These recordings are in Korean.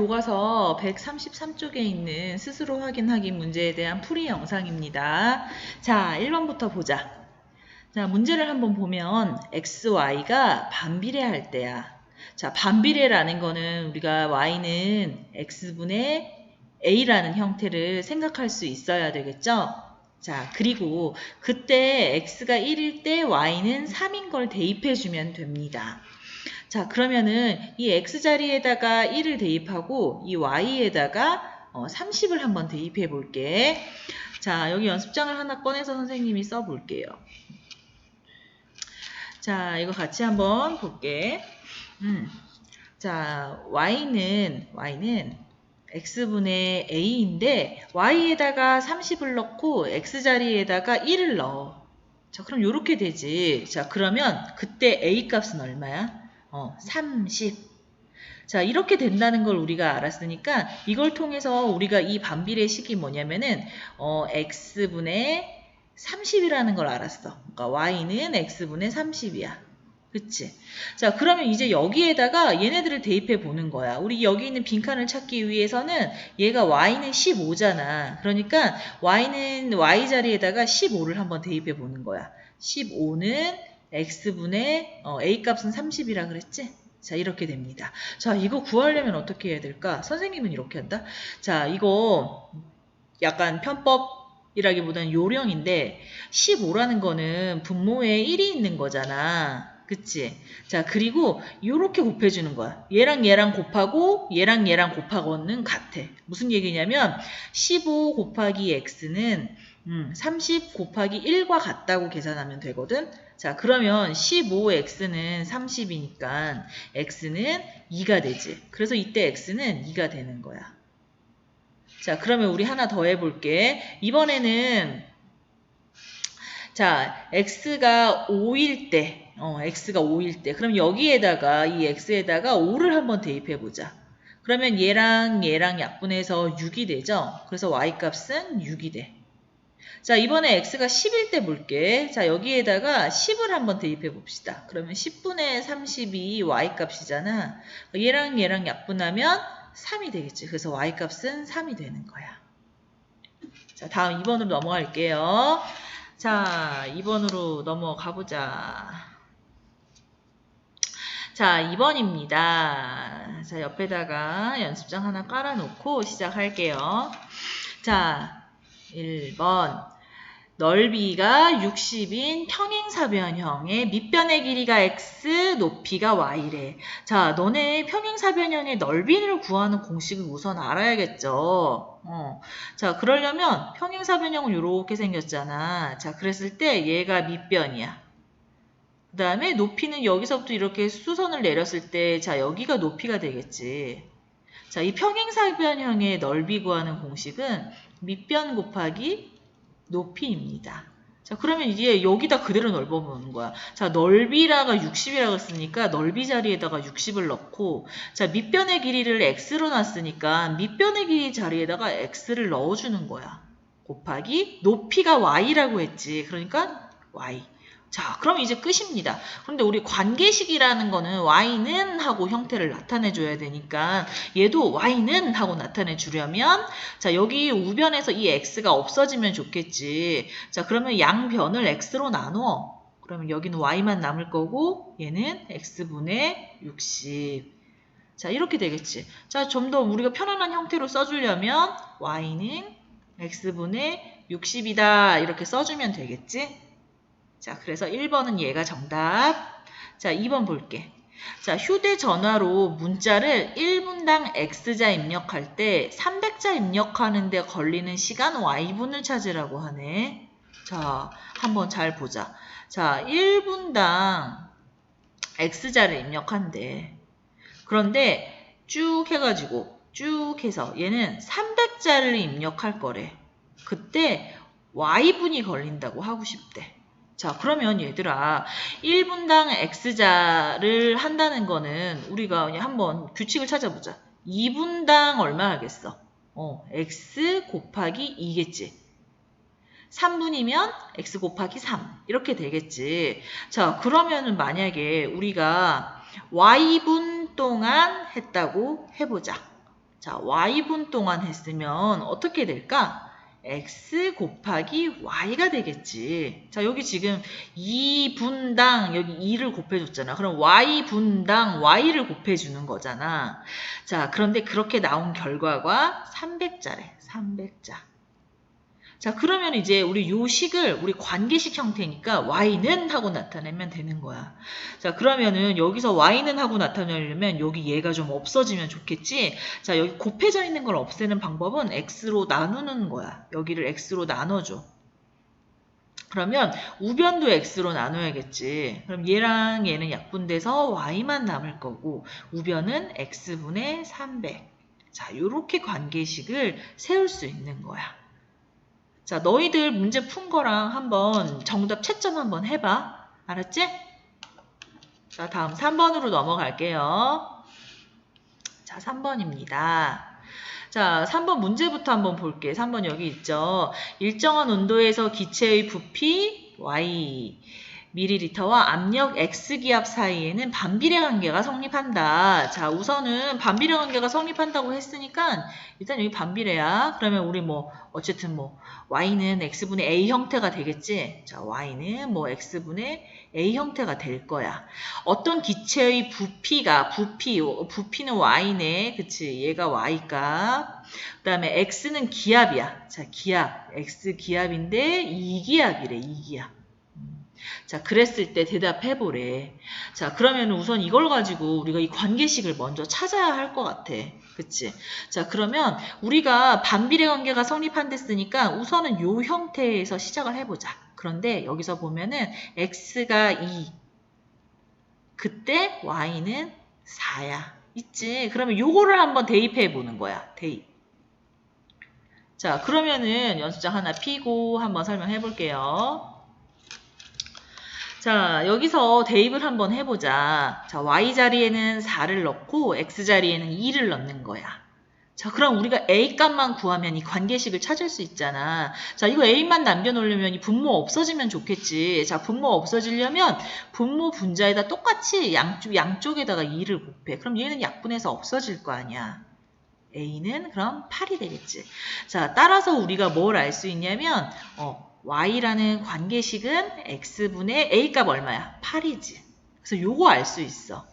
교과서 133쪽에 있는 스스로 확인하기 문제에 대한 풀이 영상입니다. 자, 1번부터 보자. 자, 문제를 한번 보면 x, y가 반비례할 때야. 자, 반비례라는 거는 우리가 y는 x분의 a라는 형태를 생각할 수 있어야 되겠죠? 자, 그리고 그때 x가 1일 때 y는 3인 걸 대입해 주면 됩니다. 자, 그러면은 이 x 자리에다가 1을 대입하고 이 y에다가 어, 30을 한번 대입해 볼게. 자, 여기 연습장을 하나 꺼내서 선생님이 써 볼게요. 자, 이거 같이 한번 볼게. 음. 자, y는 y는 x분의 a인데 y에다가 30을 넣고 x 자리에다가 1을 넣어. 자, 그럼 이렇게 되지. 자, 그러면 그때 a 값은 얼마야? 어, 30. 자, 이렇게 된다는 걸 우리가 알았으니까 이걸 통해서 우리가 이 반비례 식이 뭐냐면은 어, x분의 30이라는 걸 알았어. 그러니까 y는 x분의 30이야. 그치? 자, 그러면 이제 여기에다가 얘네들을 대입해 보는 거야. 우리 여기 있는 빈칸을 찾기 위해서는 얘가 y는 15잖아. 그러니까 y는 y 자리에다가 15를 한번 대입해 보는 거야. 15는 x분의 어, a 값은 30이라 그랬지? 자, 이렇게 됩니다. 자, 이거 구하려면 어떻게 해야 될까? 선생님은 이렇게 한다. 자, 이거 약간 편법이라기보다는 요령인데 15라는 거는 분모에 1이 있는 거잖아. 그치? 자, 그리고 요렇게 곱해주는 거야. 얘랑 얘랑 곱하고 얘랑 얘랑 곱하고는 같아. 무슨 얘기냐면 15 곱하기 x는 음, 30 곱하기 1과 같다고 계산하면 되거든. 자, 그러면 15x는 30이니까 x는 2가 되지. 그래서 이때 x는 2가 되는 거야. 자, 그러면 우리 하나 더 해볼게. 이번에는 자, x가 5일 때, 어, x가 5일 때, 그럼 여기에다가 이 x에다가 5를 한번 대입해 보자. 그러면 얘랑 얘랑 약분해서 6이 되죠? 그래서 y 값은 6이 돼. 자, 이번에 x가 10일 때 볼게. 자, 여기에다가 10을 한번 대입해 봅시다. 그러면 10분의 30이 y 값이잖아. 얘랑 얘랑 약분하면 3이 되겠지. 그래서 y 값은 3이 되는 거야. 자, 다음 2번으로 넘어갈게요. 자, 2번으로 넘어가 보자. 자, 2번입니다. 자, 옆에다가 연습장 하나 깔아 놓고 시작할게요. 자, 1번. 넓이가 60인 평행사변형의 밑변의 길이가 x, 높이가 y래. 자, 너네 평행사변형의 넓이를 구하는 공식을 우선 알아야겠죠. 어. 자, 그러려면 평행사변형은 이렇게 생겼잖아. 자, 그랬을 때 얘가 밑변이야. 그 다음에 높이는 여기서부터 이렇게 수선을 내렸을 때, 자, 여기가 높이가 되겠지. 자, 이 평행사변형의 넓이 구하는 공식은 밑변 곱하기 높이입니다. 자, 그러면 이제 여기다 그대로 넓어보는 거야. 자, 넓이라가 60이라고 했으니까 넓이 자리에다가 60을 넣고, 자, 밑변의 길이를 x로 놨으니까 밑변의 길이 자리에다가 x를 넣어주는 거야. 곱하기 높이가 y라고 했지. 그러니까 y. 자, 그럼 이제 끝입니다. 그런데 우리 관계식이라는 거는 y는 하고 형태를 나타내 줘야 되니까 얘도 y는 하고 나타내 주려면 자, 여기 우변에서 이 x가 없어지면 좋겠지. 자, 그러면 양변을 x로 나누어. 그러면 여기는 y만 남을 거고 얘는 x분의 60. 자, 이렇게 되겠지. 자, 좀 더 우리가 편안한 형태로 써 주려면 y는 x분의 60이다. 이렇게 써 주면 되겠지. 자, 그래서 1번은 얘가 정답. 자, 2번 볼게. 자, 휴대전화로 문자를 1분당 X자 입력할 때 300자 입력하는데 걸리는 시간 Y분을 찾으라고 하네. 자, 한번 잘 보자. 자, 1분당 X자를 입력한대. 그런데 쭉 해가지고 쭉 해서 얘는 300자를 입력할 거래. 그때 Y분이 걸린다고 하고 싶대. 자, 그러면 얘들아, 1분당 x자를 한다는 거는 우리가 그냥 한번 규칙을 찾아보자. 2분당 얼마 하겠어? 어, x 곱하기 2겠지. 3분이면 x 곱하기 3 이렇게 되겠지. 자, 그러면은 만약에 우리가 y분 동안 했다고 해보자. 자, y분 동안 했으면 어떻게 될까? X 곱하기 y가 되겠지. 자, 여기 지금 2분당 여기 2를 곱해줬잖아. 그럼 y분당 y를 곱해주는 거잖아. 자, 그런데 그렇게 나온 결과가 300자래. 300자. 자, 그러면 이제 우리 요 식을 우리 관계식 형태니까 y는 하고 나타내면 되는 거야. 자, 그러면은 여기서 y는 하고 나타내려면 여기 얘가 좀 없어지면 좋겠지? 자, 여기 곱해져 있는 걸 없애는 방법은 x로 나누는 거야. 여기를 x로 나눠줘. 그러면 우변도 x로 나눠야겠지. 그럼 얘랑 얘는 약분돼서 y만 남을 거고 우변은 x분의 300. 자, 요렇게 관계식을 세울 수 있는 거야. 자, 너희들 문제 푼 거랑 한번 정답 채점 한번 해봐. 알았지? 자, 다음 3번으로 넘어갈게요. 자, 3번입니다. 자, 3번 문제부터 한번 볼게. 3번 여기 있죠. 일정한 온도에서 기체의 부피 Y 미리리터와 압력 X기압 사이에는 반비례 관계가 성립한다. 자, 우선은 반비례 관계가 성립한다고 했으니까 일단 여기 반비례야. 그러면 우리 뭐 어쨌든 뭐 y는 x분의 a 형태가 되겠지. 자, y는 뭐 x분의 a 형태가 될 거야. 어떤 기체의 부피가 부피 부피는 y네. 그치? 얘가 y값. 그다음에 x는 기압이야. 자, 기압. x 기압인데 2기압이래. 2기압. 자, 그랬을 때 대답해 보래. 자, 그러면 우선 이걸 가지고 우리가 이 관계식을 먼저 찾아야 할 것 같아. 그치? 자, 그러면 우리가 반비례 관계가 성립한댔으니까 우선은 요 형태에서 시작을 해보자. 그런데 여기서 보면은 x가 2. 그때 y는 4야. 있지? 그러면 요거를 한번 대입해 보는 거야. 대입. 자, 그러면은 연습장 하나 피고 한번 설명해 볼게요. 자, 여기서 대입을 한번 해보자. 자, y 자리에는 4를 넣고 x 자리에는 2를 넣는 거야. 자, 그럼 우리가 a 값만 구하면 이 관계식을 찾을 수 있잖아. 자, 이거 a만 남겨놓으려면 이 분모 없어지면 좋겠지. 자, 분모 없어지려면 분모 분자에다 똑같이 양쪽, 양쪽에다가 2를 곱해. 그럼 얘는 약분해서 없어질 거 아니야. a는 그럼 8이 되겠지. 자, 따라서 우리가 뭘 알 수 있냐면, 어, y라는 관계식은 x분의 a값 얼마야? 8이지. 그래서 요거 알 수 있어.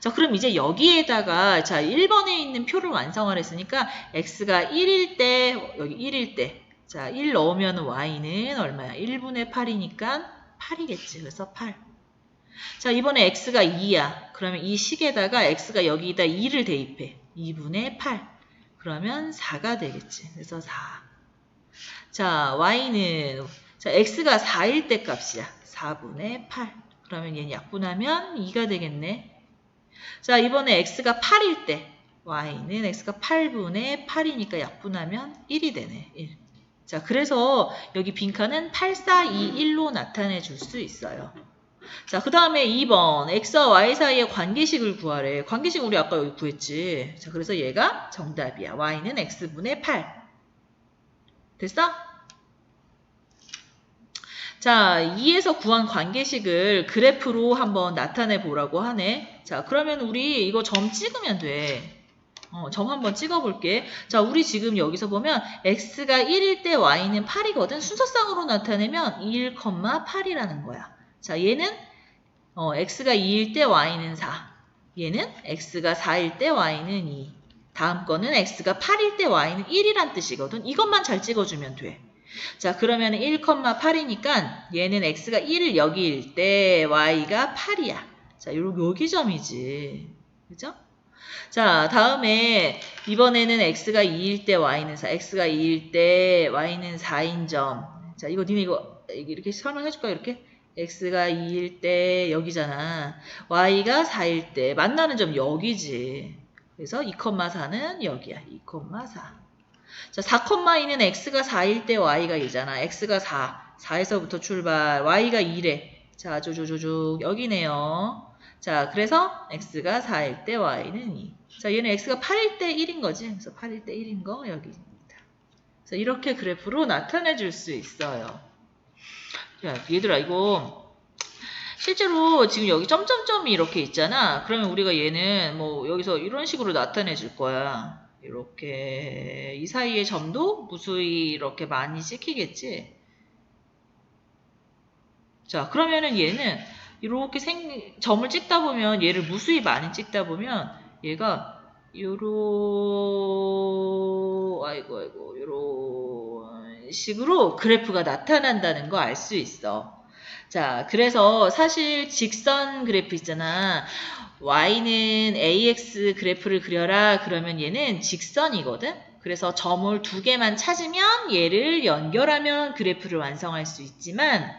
자, 그럼 이제 여기에다가 자, 1번에 있는 표를 완성을 했으니까 x가 1일 때 여기 1일 때 자, 1 넣으면 y는 얼마야? 1분의 8이니까 8이겠지. 그래서 8. 자, 이번에 x가 2야. 그러면 이 식에다가 x가 여기다 2를 대입해. 2분의 8. 그러면 4가 되겠지. 그래서 4. 자, y는 자, x가 4일 때 값이야. 4분의 8. 그러면 얘는 약분하면 2가 되겠네. 자, 이번에 x가 8일 때 y는 x가 8분의 8이니까 약분하면 1이 되네. 1. 자, 그래서 여기 빈칸은 8, 4, 2, 1로 나타내 줄 수 있어요. 자, 그 다음에 2번 x와 y 사이의 관계식을 구하래. 관계식 우리 아까 여기 구했지. 자, 그래서 얘가 정답이야. y는 x분의 8. 됐어? 자, 2에서 구한 관계식을 그래프로 한번 나타내 보라고 하네. 자, 그러면 우리 이거 점 찍으면 돼. 어, 점 한번 찍어볼게. 자, 우리 지금 여기서 보면 x가 1일 때 y는 8이거든. 순서상으로 나타내면 1,8이라는 거야. 자, 얘는 어, x가 2일 때 y는 4. 얘는 x가 4일 때 y는 2. 다음 거는 x가 8일 때 y는 1이란 뜻이거든. 이것만 잘 찍어주면 돼. 자, 그러면 1,8이니까 얘는 x가 1을 여기일 때 y가 8이야. 자, 요, 여기 점이지. 그죠? 자, 다음에 이번에는 x가 2일 때 y는 4, x가 2일 때 y는 4인 점. 자, 이거 니네 이거 이렇게 설명해 줄까 이렇게? x가 2일 때 여기잖아. y가 4일 때 만나는 점 여기지. 그래서 2,4는 여기야. 2,4. 자, 4,2는 x가 4일 때 y가 2잖아. x가 4. 4에서부터 출발. y가 2래. 자, 조조조조 여기네요. 자, 그래서 x가 4일 때 y는 2. 자, 얘는 x가 8일 때 1인 거지. 그래서 8일 때 1인 거 여기입니다. 그래서 이렇게 그래프로 나타내 줄 수 있어요. 야, 얘들아 이거 실제로 지금 여기 점점점이 이렇게 있잖아. 그러면 우리가 얘는 뭐 여기서 이런 식으로 나타내 줄 거야. 이렇게 이 사이의 점도 무수히 이렇게 많이 찍히겠지. 자, 그러면은 얘는 이렇게 생 점을 찍다 보면 얘를 무수히 많이 찍다 보면 얘가 요로 아이고 아이고 요런 식으로 그래프가 나타난다는 거 알 수 있어. 자, 그래서 사실 직선 그래프 있잖아. Y는 ax 그래프를 그려라. 그러면 얘는 직선이거든. 그래서 점을 두 개만 찾으면 얘를 연결하면 그래프를 완성할 수 있지만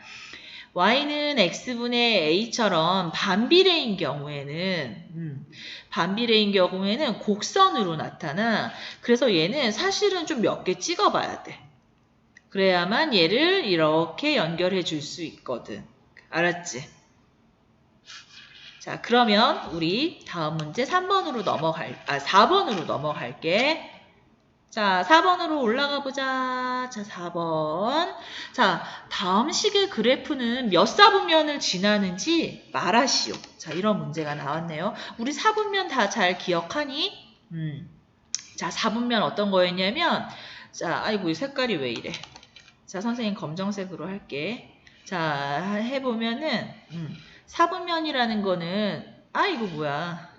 y는 x분의 a처럼 반비례인 경우에는 음, 반비례인 경우에는 곡선으로 나타나. 그래서 얘는 사실은 좀 몇 개 찍어봐야 돼. 그래야만 얘를 이렇게 연결해 줄 수 있거든. 알았지? 자, 그러면 우리 다음 문제 3번으로 넘어갈, 아, 4번으로 넘어갈게. 자, 4번으로 올라가 보자. 자, 4번. 자, 다음 식의 그래프는 몇 사분면을 지나는지 말하시오. 자, 이런 문제가 나왔네요. 우리 사분면 다 잘 기억하니? 음. 자, 사분면 어떤 거였냐면, 자, 아이고, 이 색깔이 왜 이래. 자, 선생님 검정색으로 할게. 자, 해보면은, 음, 사분면이라는 거는, 아, 이거 뭐야.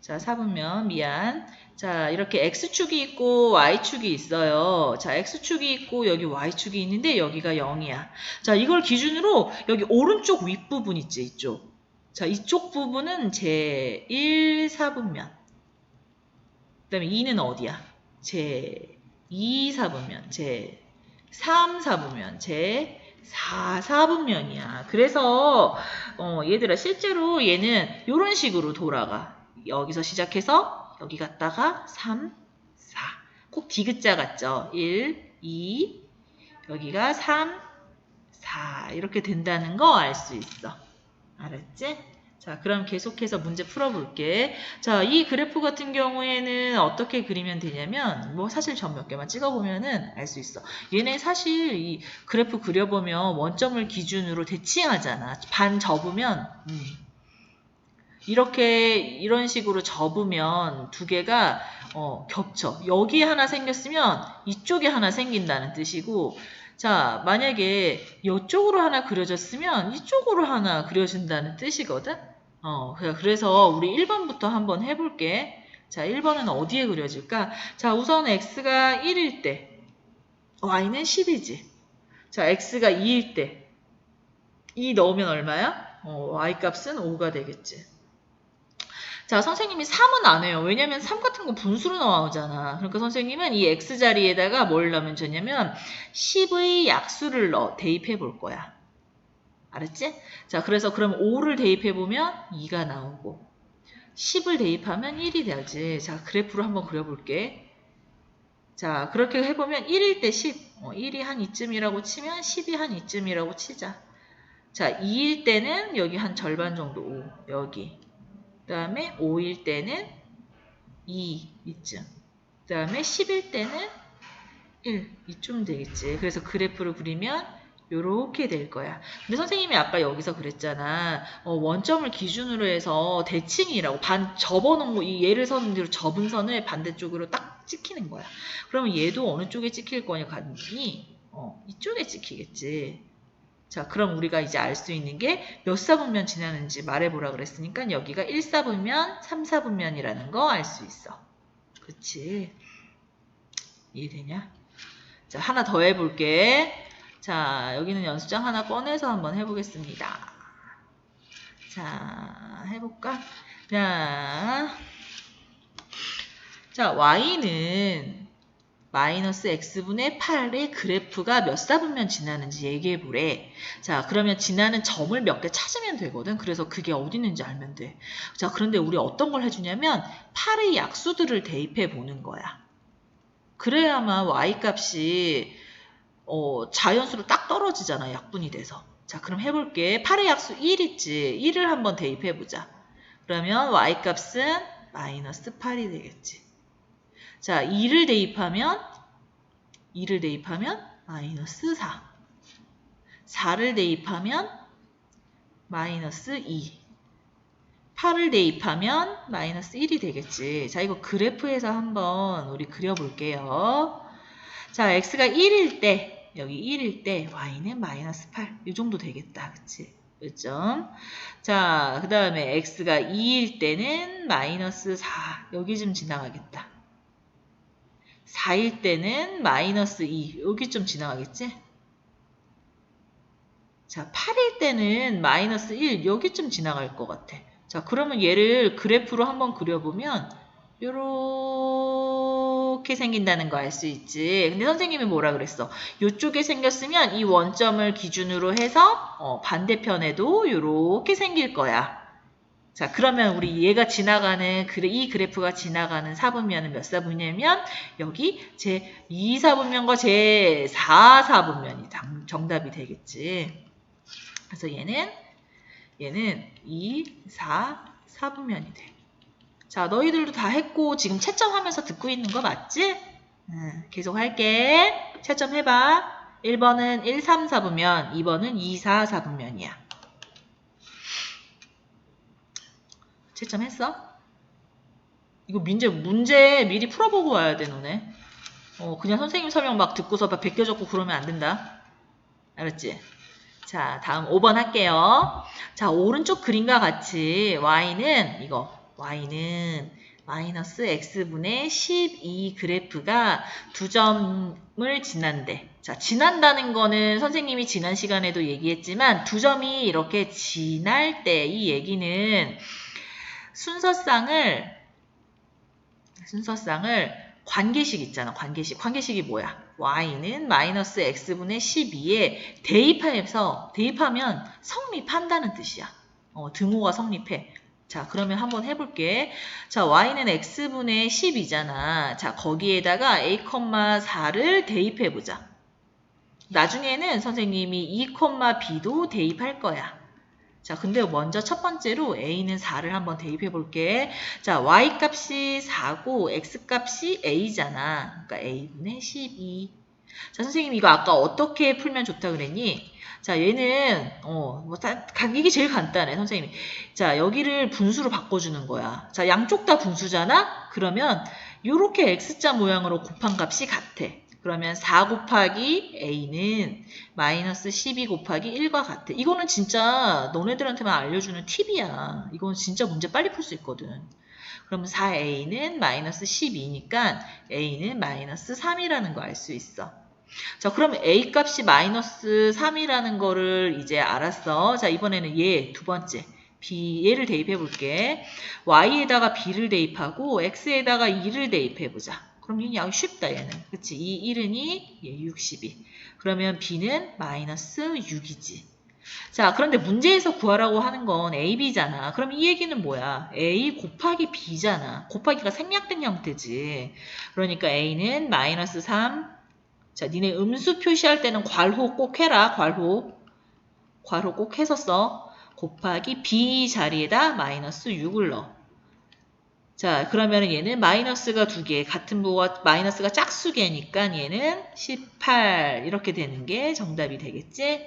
자, 사분면, 미안. 자, 이렇게 X축이 있고 Y축이 있어요. 자, X축이 있고 여기 Y축이 있는데 여기가 0이야. 자, 이걸 기준으로 여기 오른쪽 윗부분 있지, 이쪽. 자, 이쪽 부분은 제 1, 4분면. 그 다음에 2는 어디야? 제 2, 4분면. 제 3, 4분면. 제 4, 4분면이야. 그래서 어, 얘들아 실제로 얘는 이런 식으로 돌아가. 여기서 시작해서 여기 갔다가 3, 4. 꼭 디귿자 같죠? 1, 2, 여기가 3, 4. 이렇게 된다는 거 알 수 있어. 알았지? 자, 그럼 계속해서 문제 풀어볼게. 자, 이 그래프 같은 경우에는 어떻게 그리면 되냐면, 뭐 사실 점몇 개만 찍어보면은 알 수 있어. 얘네 사실 이 그래프 그려보면 원점을 기준으로 대칭하잖아. 반 접으면, 음. 이렇게 이런 식으로 접으면 두 개가 어, 겹쳐. 여기 하나 생겼으면 이쪽에 하나 생긴다는 뜻이고 자 만약에 이쪽으로 하나 그려졌으면 이쪽으로 하나 그려진다는 뜻이거든. 어, 그래서 우리 1번부터 한번 해볼게. 자 1번은 어디에 그려질까? 자 우선 x가 1일 때 y는 10이지. 자 x가 2일 때2 넣으면 얼마야? 어, y 값은 5가 되겠지. 자, 선생님이 3은 안 해요. 왜냐면 3 같은 거 분수로 나오잖아. 그러니까 선생님은 이 x 자리에다가 뭘 넣으면 좋냐면 10의 약수를 넣어 대입해 볼 거야. 알았지? 자, 그래서 그럼 5를 대입해 보면 2가 나오고 10을 대입하면 1이 되지. 자, 그래프로 한번 그려 볼게. 자, 그렇게 해 보면 1일 때 10, 어, 1이 한 이쯤이라고 치면 10이 한 이쯤이라고 치자. 자, 2일 때는 여기 한 절반 정도 5, 여기. 그 다음에 5일 때는 2 이쯤. 그 다음에 10일 때는 1 이쯤 되겠지. 그래서 그래프를 그리면 요렇게 될 거야. 근데 선생님이 아까 여기서 그랬잖아. 어, 원점을 기준으로 해서 대칭이라고 반 접어놓은 거, 이 얘를 선으로 접은 선을 반대쪽으로 딱 찍히는 거야. 그러면 얘도 어느 쪽에 찍힐 거냐 갔더니 어, 이쪽에 찍히겠지. 자, 그럼 우리가 이제 알 수 있는 게 몇 사분면 지나는지 말해보라 그랬으니까 여기가 1사분면, 3사분면이라는 거 알 수 있어. 그치? 이해되냐? 자, 하나 더 해볼게. 자, 여기는 연습장 하나 꺼내서 한번 해보겠습니다. 자, 해볼까? 자, 자, y는 마이너스 x분의 8의 그래프가 몇 사분면 지나는지 얘기해 보래. 자, 그러면 지나는 점을 몇 개 찾으면 되거든. 그래서 그게 어디 있는지 알면 돼. 자, 그런데 우리 어떤 걸 해주냐면 8의 약수들을 대입해 보는 거야. 그래야만 y 값이 어, 자연수로 딱 떨어지잖아. 약분이 돼서. 자, 그럼 해볼게. 8의 약수 1 있지. 1을 한번 대입해 보자. 그러면 y 값은 마이너스 8이 되겠지. 자, 2를 대입하면 2를 대입하면 마이너스 4. 4를 대입하면 마이너스 2. 8을 대입하면 마이너스 1이 되겠지. 자, 이거 그래프에서 한번 우리 그려볼게요. 자, x가 1일 때, 여기 1일 때 y는 마이너스 8. 이 정도 되겠다. 그치? 그죠? 자, 그 다음에 x가 2일 때는 마이너스 4. 여기 좀 지나가겠다. 4일 때는 마이너스 2. 여기 좀 지나가겠지? 자, 8일 때는 마이너스 1. 여기쯤 지나갈 것 같아. 자, 그러면 얘를 그래프로 한번 그려보면 요렇게 생긴다는 거 알 수 있지. 근데 선생님이 뭐라 그랬어? 요쪽에 생겼으면 이 원점을 기준으로 해서 어, 반대편에도 요렇게 생길 거야. 자, 그러면 우리 얘가 지나가는 이 그래프가 지나가는 사분면은 몇 사분면이면 여기 제 2 사분면과 제 4 사분면이 당- 정답이 되겠지. 그래서 얘는 얘는 2, 4, 4분면이 돼. 자, 너희들도 다 했고 지금 채점하면서 듣고 있는 거 맞지? 응, 계속 할게. 채점해봐. 1번은 1, 3, 4분면, 2번은 2, 4, 4분면이야. 채점했어? 이거 문제, 문제 미리 풀어보고 와야 돼, 너네. 어, 그냥 선생님 설명 막 듣고서 막 베껴 적고 그러면 안 된다. 알았지? 자, 다음 5번 할게요. 자, 오른쪽 그림과 같이 y는 이거 y는 마이너스 x분의 12 그래프가 두 점을 지난대. 자, 지난다는 거는 선생님이 지난 시간에도 얘기했지만 두 점이 이렇게 지날 때 이 얘기는 순서상을 순서상을 관계식 있잖아. 관계식. 관계식이 뭐야? y는 마이너스 x분의 12에 대입해서 대입하면 성립한다는 뜻이야. 어, 등호가 성립해. 자, 그러면 한번 해볼게. 자, y는 x분의 10이잖아. 자, 거기에다가 a, 4를 대입해보자. 나중에는 선생님이 2, b도 대입할 거야. 자, 근데 먼저 첫 번째로 a는 4를 한번 대입해 볼게. 자, y 값이 4고 x 값이 a잖아. 그러니까 a분의 12. 자, 선생님 이거 아까 어떻게 풀면 좋다 그랬니? 자, 얘는 어, 뭐 다, 이게 제일 간단해, 선생님이. 자, 여기를 분수로 바꿔 주는 거야. 자, 양쪽 다 분수잖아? 그러면 요렇게 x자 모양으로 곱한 값이 같아. 그러면 4 곱하기 a는 마이너스 12 곱하기 1과 같아. 이거는 진짜 너네들한테만 알려주는 팁이야. 이건 진짜 문제 빨리 풀 수 있거든. 그러면 4a는 마이너스 12니까 a는 마이너스 3이라는 거 알 수 있어. 자, 그러면 a 값이 마이너스 3이라는 거를 이제 알았어. 자, 이번에는 얘 두 번째. b 얘를 대입해 볼게. y에다가 b를 대입하고 x에다가 2를 대입해 보자. 그럼 이게 양 쉽다 얘는. 그치? 이 1은 2, 얘 60이. 그러면 b는 마이너스 6이지. 자, 그런데 문제에서 구하라고 하는 건 a, b잖아. 그럼 이 얘기는 뭐야? a 곱하기 b잖아. 곱하기가 생략된 형태지. 그러니까 a는 마이너스 3. 자, 니네 음수 표시할 때는 괄호 꼭 해라. 괄호. 괄호 꼭 해서 써. 곱하기 b 자리에다 마이너스 6을 넣어. 자, 그러면 얘는 마이너스가 두 개, 같은 부호가 마이너스가 짝수개니까 얘는 18 이렇게 되는 게 정답이 되겠지?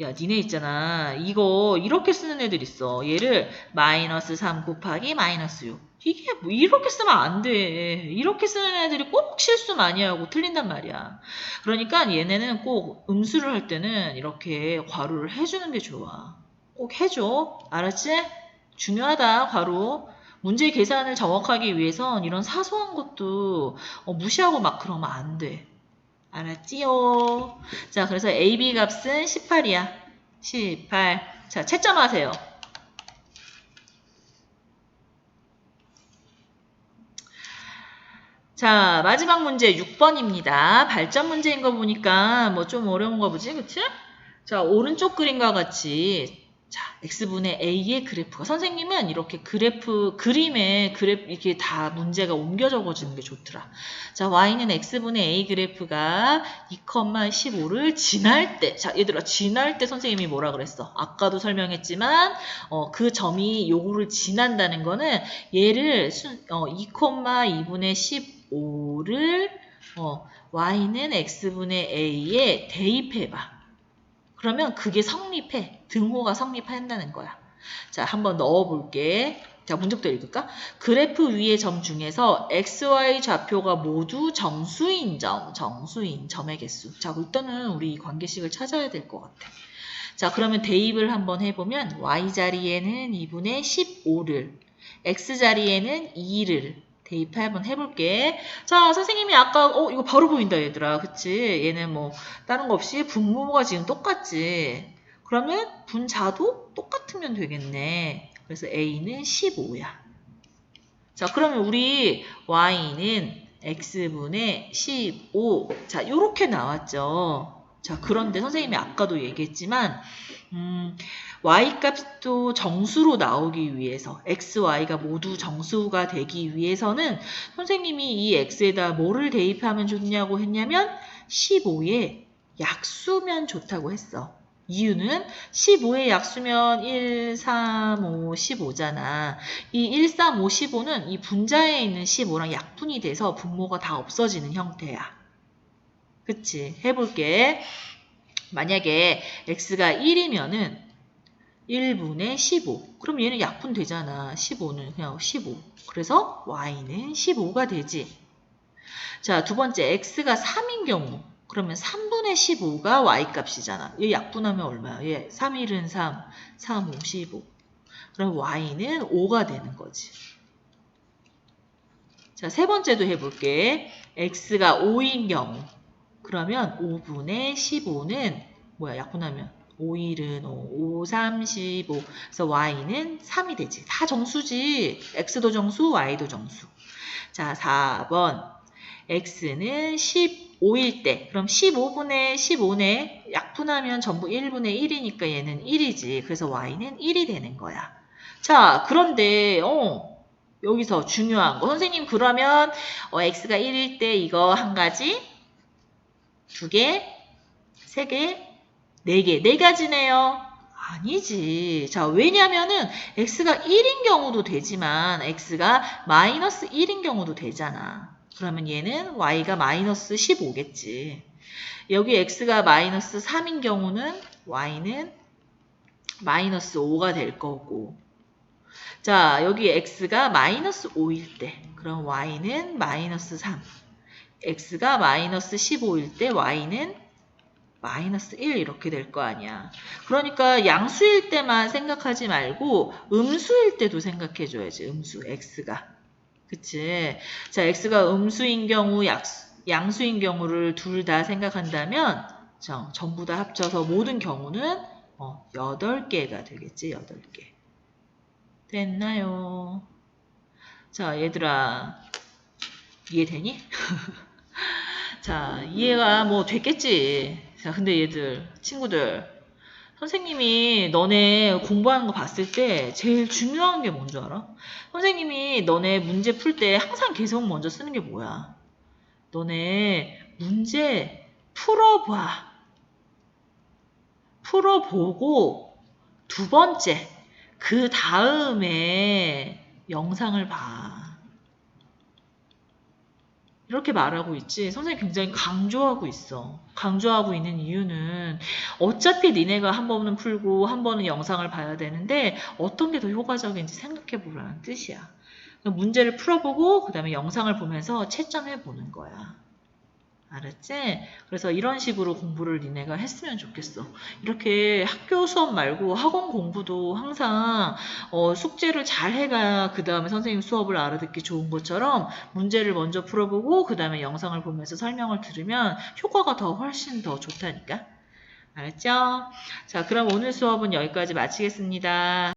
야, 니네 있잖아. 이거 이렇게 쓰는 애들 있어. 얘를 마이너스 3 곱하기 마이너스 6. 이게 뭐 이렇게 쓰면 안 돼. 이렇게 쓰는 애들이 꼭 실수 많이 하고 틀린단 말이야. 그러니까 얘네는 꼭 음수를 할 때는 이렇게 괄호를 해주는 게 좋아. 꼭 해줘. 알았지? 중요하다, 괄호. 문제 계산을 정확하기 위해선 이런 사소한 것도 어, 무시하고 막 그러면 안 돼. 알았지요? 자, 그래서 AB 값은 18이야. 18. 자, 채점하세요. 자, 마지막 문제 6번입니다. 발전 문제인 거 보니까 뭐 좀 어려운 거 보지, 그치? 자, 오른쪽 그림과 같이 자, x분의 a의 그래프가 선생님은 이렇게 그래프 그림에 그래프 이렇게 다 문제가 옮겨 적어지는 게 좋더라. 자, y는 x분의 a 그래프가 2,15를 지날 때, 자, 얘들아 지날 때 선생님이 뭐라 그랬어? 아까도 설명했지만 어, 그 점이 요거를 지난다는 거는 얘를 순, 어, 2,2분의 15를 어, y는 x분의 a에 대입해봐. 그러면 그게 성립해. 등호가 성립한다는 거야. 자, 한번 넣어볼게. 자, 문제부터 읽을까? 그래프 위의 점 중에서 XY 좌표가 모두 정수인 점, 정수인 점의 개수. 자, 일단은 우리 이 관계식을 찾아야 될 것 같아. 자, 그러면 대입을 한번 해보면 Y 자리에는 2분의 15를, X 자리에는 2를 대입 한번 해볼게. 자, 선생님이 아까, 어, 이거 바로 보인다, 얘들아. 그치? 얘는 뭐, 다른 거 없이 분모가 지금 똑같지. 그러면 분자도 똑같으면 되겠네. 그래서 A는 15야. 자, 그러면 우리 Y는 X분의 15. 자, 요렇게 나왔죠. 자, 그런데 선생님이 아까도 얘기했지만, 음, y값도 정수로 나오기 위해서 x, y가 모두 정수가 되기 위해서는 선생님이 이 x에다 뭐를 대입하면 좋냐고 했냐면 15의 약수면 좋다고 했어. 이유는 15의 약수면 1, 3, 5, 15잖아. 이 1, 3, 5, 15는 이 분자에 있는 15랑 약분이 돼서 분모가 다 없어지는 형태야. 그치? 해볼게. 만약에 x가 1이면은 1분의 15. 그럼 얘는 약분 되잖아. 15는 그냥 15. 그래서 y는 15가 되지. 자, 두 번째 x가 3인 경우. 그러면 3분의 15가 y값이잖아. 얘 약분하면 얼마야? 얘 3, 1은 3, 3, 5, 15. 그럼 y는 5가 되는 거지. 자, 세 번째도 해볼게. x가 5인 경우. 그러면 5분의 15는 뭐야? 약분하면 5, 1은 5, 5, 3, 15. 그래서 y는 3이 되지. 다 정수지. x도 정수, y도 정수. 자, 4번. x는 15일 때. 그럼 15분의 15네. 약분하면 전부 1분의 1이니까 얘는 1이지. 그래서 y는 1이 되는 거야. 자, 그런데 어 여기서 중요한 거. 선생님 그러면 어, x가 1일 때 이거 한 가지, 두 개, 세 개, 네 개, 네 가지네요. 아니지. 자, 왜냐면은 x가 1인 경우도 되지만 x가 마이너스 1인 경우도 되잖아. 그러면 얘는 y가 마이너스 15겠지. 여기 x가 마이너스 3인 경우는 y는 마이너스 5가 될 거고. 자, 여기 x가 마이너스 5일 때, 그럼 y는 마이너스 3. x가 마이너스 15일 때 y는 마이너스 1 이렇게 될 거 아니야. 그러니까 양수일 때만 생각하지 말고 음수일 때도 생각해 줘야지. 음수 x가. 그치? 자, x가 음수인 경우, 약, 양수인 경우를 둘 다 생각한다면 저, 전부 다 합쳐서 모든 경우는 어, 8개가 되겠지. 8개. 됐나요? 자, 얘들아. 이해되니? 자, 이해가 뭐 됐겠지. 자, 근데 얘들, 친구들. 선생님이 너네 공부하는 거 봤을 때 제일 중요한 게 뭔지 알아? 선생님이 너네 문제 풀 때 항상 계속 먼저 쓰는 게 뭐야? 너네 문제 풀어봐. 풀어보고 두 번째, 그 다음에 영상을 봐. 이렇게 말하고 있지. 선생님 굉장히 강조하고 있어. 강조하고 있는 이유는 어차피 니네가 한 번은 풀고 한 번은 영상을 봐야 되는데 어떤 게 더 효과적인지 생각해 보라는 뜻이야. 문제를 풀어보고 그 다음에 영상을 보면서 채점해 보는 거야. 알았지? 그래서 이런 식으로 공부를 니네가 했으면 좋겠어. 이렇게 학교 수업 말고 학원 공부도 항상 어, 숙제를 잘 해가 그 다음에 선생님 수업을 알아듣기 좋은 것처럼 문제를 먼저 풀어보고 그 다음에 영상을 보면서 설명을 들으면 효과가 더 훨씬 더 좋다니까. 알았죠? 자, 그럼 오늘 수업은 여기까지 마치겠습니다.